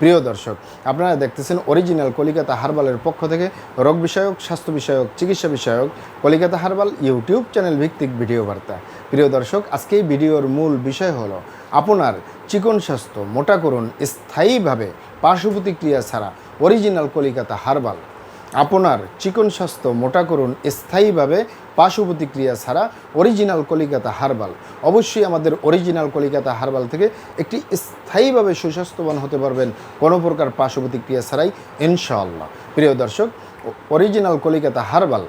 প্রিয় দর্শক, আপনারা দেখতেছেন অরিজিনাল কলিকাতা হারবালের পক্ষ থেকে রোগ বিষয়ক, স্বাস্থ্য বিষয়ক, চিকিৎসা বিষয়ক কলিকাতা হারবাল ইউটিউব চ্যানেল ভিত্তিক ভিডিও বার্তা। প্রিয় দর্শক, আজকে এই ভিডিওর মূল বিষয় হলো আপনার চিকন স্বাস্থ্য, মোটা করুন, স্থায়ীভাবে পার্শ্ব প্রতিক্রিয়া ছাড়া অরিজিনাল কলিকাতা হারবাল। আপনার চিকন স্বাস্থ্য, মোটা করুন, স্থায়ীভাবে পার্শ্ব প্রতিক্রিয়া ছাড়া অরিজিনাল কলিকাতা হারবাল। অবশ্যই আমাদের অরিজিনাল কলিকাতা হারবাল থেকে একটি স্থায়ীভাবে সুস্বাস্থ্যবান হতে পারবেন কোনো প্রকার পার্শ্ব প্রতিক্রিয়া ছাড়াই, ইনশাআল্লাহ। প্রিয় দর্শক অরিজিনাল কলিকাতা হারবাল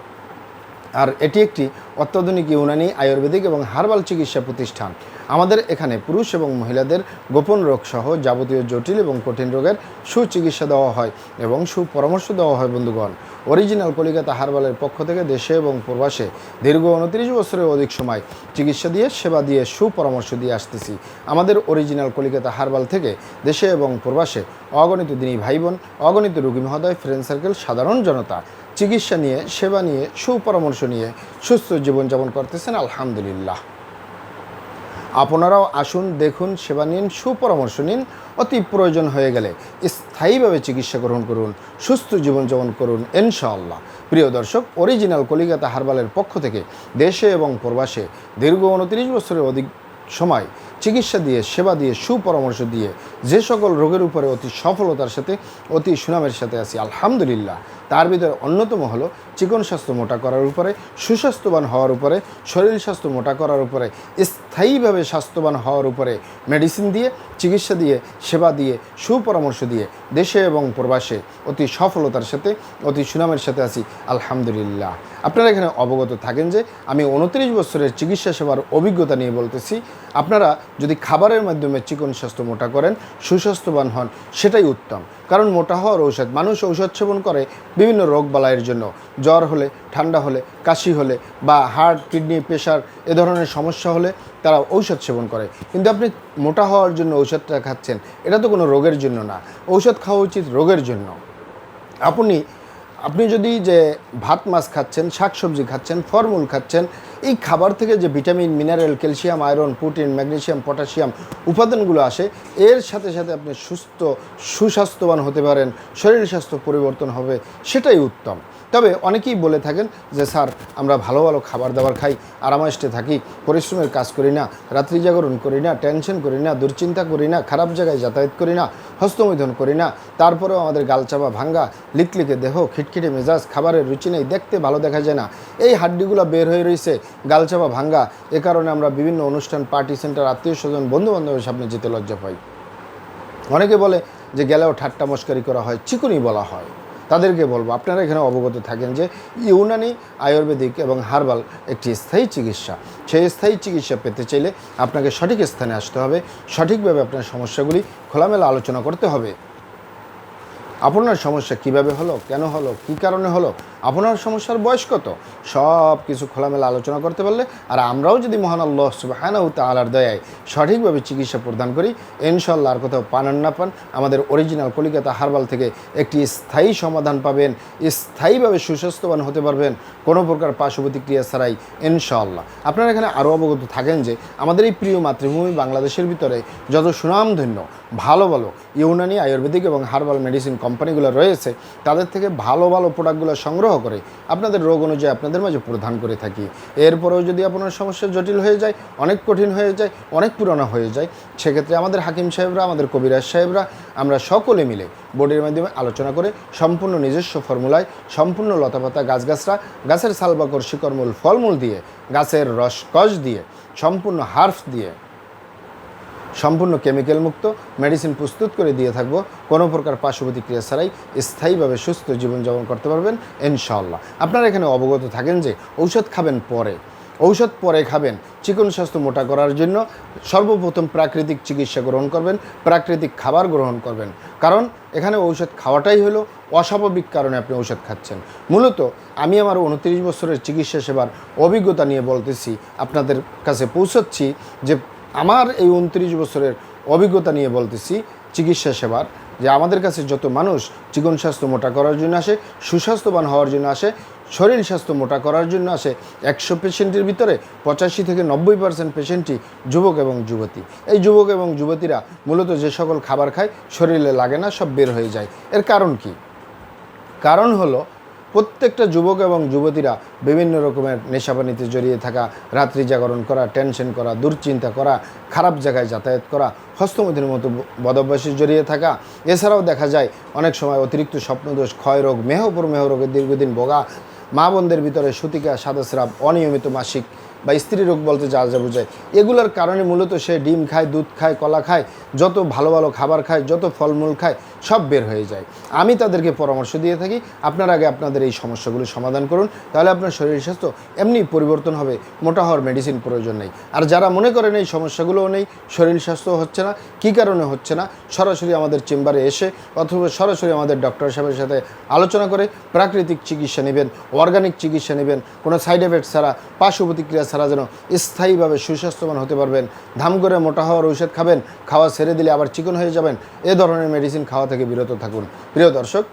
আর এটি একটি অত্যাধুনিক ইউনানি আয়ুর্বেদিক এবং হার্বাল চিকিৎসা প্রতিষ্ঠান। আমাদের এখানে পুরুষ এবং মহিলাদের গোপন রোগ সহ যাবতীয় জটিল এবং কঠিন রোগের সুচিকিৎসা দেওয়া হয় এবং সুপরামর্শ দেওয়া হয় বন্ধুগণ। অরিজিনাল কলিকাতা হার্বালের পক্ষ থেকে দেশে এবং প্রবাসে দীর্ঘ উনত্রিশ বছরের অধিক সময় চিকিৎসা দিয়ে, সেবা দিয়ে, সুপরামর্শ দিয়ে আসতেছি। আমাদের অরিজিনাল কলিকাতা হার্বাল থেকে দেশে এবং প্রবাসে অগণিত দিনী ভাই বোন অগণিত রুগী মহোদয় ফ্রেন্ড সার্কেল সাধারণ জনতা চিকিৎসা নিয়ে, সেবা নিয়ে, সুপরামর্শ নিয়ে সুস্থ জীবনযাপন করতেছেন, আলহামদুলিল্লাহ। আপনারাও আসুন, দেখুন, সেবা নিন, সুপরামর্শ নিন, অতি প্রয়োজন হয়ে গেলে স্থায়ীভাবে চিকিৎসা গ্রহণ করুন, সুস্থ জীবনযাপন করুন, ইনশাআল্লাহ। প্রিয় দর্শক, অরিজিনাল কলিকাতা হারবালের পক্ষ থেকে দেশে এবং প্রবাসে দীর্ঘ উনত্রিশ বছরের অধিক সময় চিকিৎসা দিয়ে, সেবা দিয়ে, সুপরামর্শ দিয়ে যে সকল রোগের উপরে অতি সফলতার সাথে, অতি সুনামের সাথে আছি, আলহামদুলিল্লাহ। তার ভিতরে অন্যতম হলো চিকন স্বাস্থ্য মোটা করার উপরে, সুস্বাস্থ্যবান হওয়ার উপরে, শরীর স্বাস্থ্য মোটা করার উপরে, স্থায়ীভাবে স্বাস্থ্যবান হওয়ার উপরে মেডিসিন দিয়ে, চিকিৎসা দিয়ে, সেবা দিয়ে, সুপরামর্শ দিয়ে দেশে এবং প্রবাসে অতি সফলতার সাথে, অতি সুনামের সাথে আছি। আলহামদুলিল্লাহ। আপনারা এখানে অবগত থাকেন যে আমি উনত্রিশ বছরের চিকিৎসা সেবার অভিজ্ঞতা নিয়ে বলতেছি। আপনারা যদি খাবারের মাধ্যমে চিকন স্বাস্থ্য মোটা করেন, সুস্বাস্থ্যবান হন, সেটাই উত্তম। কারণ মোটা হওয়ার ঔষধ। মানুষ ঔষধ সেবন করে বিভিন্ন রোগ বালাইয়ের জন্য। জ্বর হলে, ঠান্ডা হলে, কাশি হলে বা হার্ট, কিডনি, প্রেশার এ ধরনের সমস্যা হলে তারা ঔষধ সেবন করে। কিন্তু আপনি মোটা হওয়ার জন্য ঔষধটা খাচ্ছেন, এটা তো কোনো রোগের জন্য না। ঔষধ খাওয়া উচিত রোগের জন্য। আপনি আপনি যদি যে ভাত মাছ খাচ্ছেন, শাকসবজি খাচ্ছেন, ফলমূল খাচ্ছেন এই খাবার থেকে যে vitamin, mineral, calcium, iron, protein magnesium potassium উপাদানগুলো আসে, এর সাথে সাথে আপনি সুস্থ, সুস্বাস্থ্যবান হতে পারেন, শরীর স্বাস্থ্য পরিবর্তন হবে, সেটাই উত্তম। তবে অনেকেই বলে থাকেন যে, স্যার, আমরা ভালো ভালো খাবার দাবার খাই আরামাইস্টে থাকি, পরিশ্রমের কাজ করি না, রাত্রি জাগরণ করি না, টেনশন করি না, দুশ্চিন্তা করি না, খারাপ জায়গায় যাতায়াত করি না, হস্তমৈথন করি না, তারপরেও আমাদের গালচাপা ভাঙ্গা, লিকলিকে দেহ, খিটখিটে মেজাজ, খাবারের রুচি নেই, দেখতে ভালো দেখা যায় না। এই হাড্ডিগুলো বের হয়ে রয়েছে গালচাপা ভাঙ্গা। এ কারণে আমরা বিভিন্ন অনুষ্ঠান, পার্টি সেন্টার, আত্মীয় স্বজন বন্ধু বান্ধবের সামনে যেতে লজ্জা পাই। অনেকে বলে যে গেলেও ঠাট্টা মস্কারি করা হয়, চিকুনি বলা হয়। তাদেরকে বলব, আপনারা এখানে অবগত থাকেন যে ইউনানি, আয়ুর্বেদিক এবং হার্বাল একটি স্থায়ী চিকিৎসা। সেই স্থায়ী চিকিৎসা পেতে চাইলে আপনাকে সঠিক স্থানে আসতে হবে। সঠিকভাবে আপনার সমস্যাগুলি খোলামেলা আলোচনা করতে হবে। আপনার সমস্যা কীভাবে হলো, কেন হলো, কি কারণে হলো, আপনার সমস্যার বয়স কত? সব কিছু খোলামেলা আলোচনা করতে পারলে, আর আমরাও যদি মহান আল্লাহ সুবাহানাউ তালার দয়ায় সঠিকভাবে চিকিৎসা প্রদান করি ইনশাল্লাহ আর কোথাও পান আর না পান, আমাদের অরিজিনাল কলিকাতা হারবাল থেকে একটি স্থায়ী সমাধান পাবেন, স্থায়ীভাবে সুস্বাস্থ্যবান হতে পারবেন, কোনো প্রকার পার্শ্ব প্রতিক্রিয়া ছাড়াই ইনশাল্লাহ আপনারা এখানে আরও অবগত থাকেন যে, আমাদের এই প্রিয় মাতৃভূমি বাংলাদেশের ভিতরে যত সুনামধন্য, ভালো ভালো ইউনানি, আয়ুর্বেদিক এবং হার্বাল মেডিসিন কোম্পানিগুলো রয়েছে, তাদের থেকে ভালো ভালো প্রোডাক্টগুলো সংগ্রহ করে আপনাদের রোগ অনুযায়ী আপনাদের মাঝে প্রদান করে থাকি। এরপরেও যদি আপনার সমস্যা জটিল হয়ে যায়, অনেক কঠিন হয়ে যায়, অনেক পুরনো হয়ে যায়, সেক্ষেত্রে আমাদের হাকিম সাহেবরা, আমাদের কবিরাজ সাহেবরা, আমরা সকলে মিলে বোর্ডের মাধ্যমে আলোচনা করে সম্পূর্ণ নিজস্ব ফর্মুলায়, সম্পূর্ণ লতাপাতা গাছগাছরা গাছের সালবাকর শিকড়মূল ফলমূল দিয়ে, গাছের রসকস দিয়ে, সম্পূর্ণ হার্ফ দিয়ে সম্পূর্ণ কেমিক্যাল মুক্ত মেডিসিন প্রস্তুত করে দিয়ে থাকব। কোনো প্রকার পার্শ্ব প্রতিক্রিয়া ছাড়াই স্থায়ীভাবে সুস্থ জীবনযাপন করতে পারবেন, ইনশাআল্লাহ। আপনারা এখানে অবগত থাকেন যে ঔষধ খাবেন পরে। ঔষধ পরে খাবেন, চিকন স্বাস্থ্য মোটা করার জন্য সর্বপ্রথম প্রাকৃতিক চিকিৎসা গ্রহণ করবেন, প্রাকৃতিক খাবার গ্রহণ করবেন। কারণ এখানে ঔষধ খাওয়াটাই হলো অস্বাভাবিক কারণে আপনি ঔষধ খাচ্ছেন। মূলত আমি আমার উনত্রিশ বছরের চিকিৎসা সেবার অভিজ্ঞতা নিয়ে বলতেছি, আপনাদের কাছে পৌঁছাচ্ছি যে আমার এই উনত্রিশ বছরের অভিজ্ঞতা নিয়ে বলতেছি, চিকিৎসা সেবার, যে আমাদের কাছে যত মানুষ চিকন স্বাস্থ্য মোটা করার জন্য আসে, সুস্বাস্থ্যবান হওয়ার জন্য আসে, শরীর স্বাস্থ্য মোটা করার জন্য আসে, একশো পেশেন্টের ভিতরে পঁচাশি থেকে নব্বই পার্সেন্ট পেশেন্টই যুবক এবং যুবতী। এই যুবক এবং যুবতীরা মূলত যে সকল খাবার খায়, শরীরে লাগে না, সব বের হয়ে যায়। এর কারণ কি? কারণ হলো প্রত্যেকটা যুবক এবং যুবতীরা বিভিন্ন রকমের নেশাপানিতে জড়িয়ে থাকা, রাত্রি জাগরণ করা টেনশন করা, দুশ্চিন্তা করা, খারাপ জায়গায় যাতায়াত করা হস্তমতির মতো বদভ্যাসে জড়িয়ে থাকা। এছাড়াও দেখা যায় অনেক সময় অতিরিক্ত স্বপ্নদোষ ক্ষয় রোগ মেহপুর মেহ রোগের দীর্ঘদিন ভোগা, মা বোনদের ভিতরে সুতিকা, সাদাস্রাব, অনিয়মিত মাসিক বা স্ত্রী রোগ বলতে যা যা বোঝায়। এগুলোর কারণে মূলত সে ডিম খায়, দুধ খায়, কলা খায়, যত ভালো ভালো খাবার খায়, যত ফলমূল খায় সব বের হয়ে যায়। আমি তাদেরকে পরামর্শ দিয়ে থাকি, আপনার আগে আপনাদের এই সমস্যাগুলো সমাধান করুন, তাহলে আপনার শরীর স্বাস্থ্য এমনি পরিবর্তন হবে, মোটা হওয়ার মেডিসিন প্রয়োজন নেই। আর যারা মনে করেন এই সমস্যাগুলোও নেই, শরীর স্বাস্থ্য হচ্ছে না, কী কারণে হচ্ছে না, সরাসরি আমাদের চেম্বারে এসে অথবা সরাসরি আমাদের ডক্টর সাহেবের সাথে আলোচনা করে প্রাকৃতিক চিকিৎসা নেবেন অর্গানিক চিকিৎসা নেবেন, কোনো সাইড এফেক্ট ছাড়া, পার্শ্ব প্রতিক্রিয়া ছাড়া যেন স্থায়ীভাবে সুস্বাস্থ্যবান হতে পারবেন। ধাম করে মোটা হওয়ার ঔষধ খাবেন, খাওয়া ছেড়ে দিলে আবার চিকন হয়ে যাবেন, এ ধরনের মেডিসিন খাওয়া থেকে বিরত থাকুন। প্রিয় দর্শক,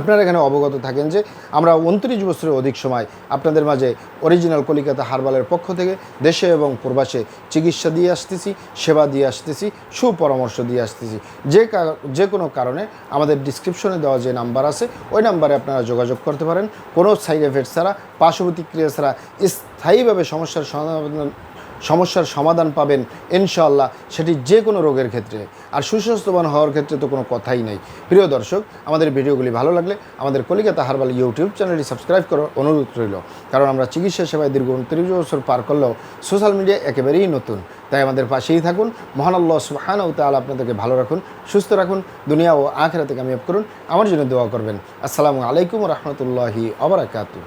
আপনারা এখানে অবগত থাকেন যে আমরা উনত্রিশ বছরের অধিক সময় আপনাদের মাঝে অরিজিনাল কলিকাতা হারবালের পক্ষ থেকে দেশে এবং প্রবাসে চিকিৎসা দিয়ে আসতেছি, সেবা দিয়ে আসতেছি, সুপরামর্শ দিয়ে আসতেছি। যে যে কোনো কারণে আমাদের ডিসক্রিপশনে দেওয়া যে নাম্বার আছে, ওই নাম্বারে আপনারা যোগাযোগ করতে পারেন। কোনো সাইড এফেক্ট ছাড়া পার্শ্ব প্রতিক্রিয়া ছাড়া স্থায়ীভাবে সমস্যার সমাধান সমস্যার সমাধান পাবেন ইনশাআল্লাহ, সেটি যে কোনো রোগের ক্ষেত্রে। আর সুস্বাস্থ্যবান হওয়ার ক্ষেত্রে তো কোনো কথাই নেই। প্রিয় দর্শক, আমাদের ভিডিওগুলি ভালো লাগলে আমাদের কলিকাতা হারবাল ইউটিউব চ্যানেলটি সাবস্ক্রাইব করার অনুরোধ রইল। কারণ আমরা চিকিৎসা সেবায় দীর্ঘ উনত্রিশ বছর পার করলেও সোশ্যাল মিডিয়া একেবারেই নতুন। তাই আমাদের পাশেই থাকুন, মহান সুবহান ও তাআলা আপনাদেরকে ভালো রাখুন, সুস্থ রাখুন, দুনিয়া ও আখেরাতে কামিয়াব করুন। আমার জন্য দোয়া করবেন। আসসালামু আলাইকুম রহমতুল্লাহি আবরাকাতু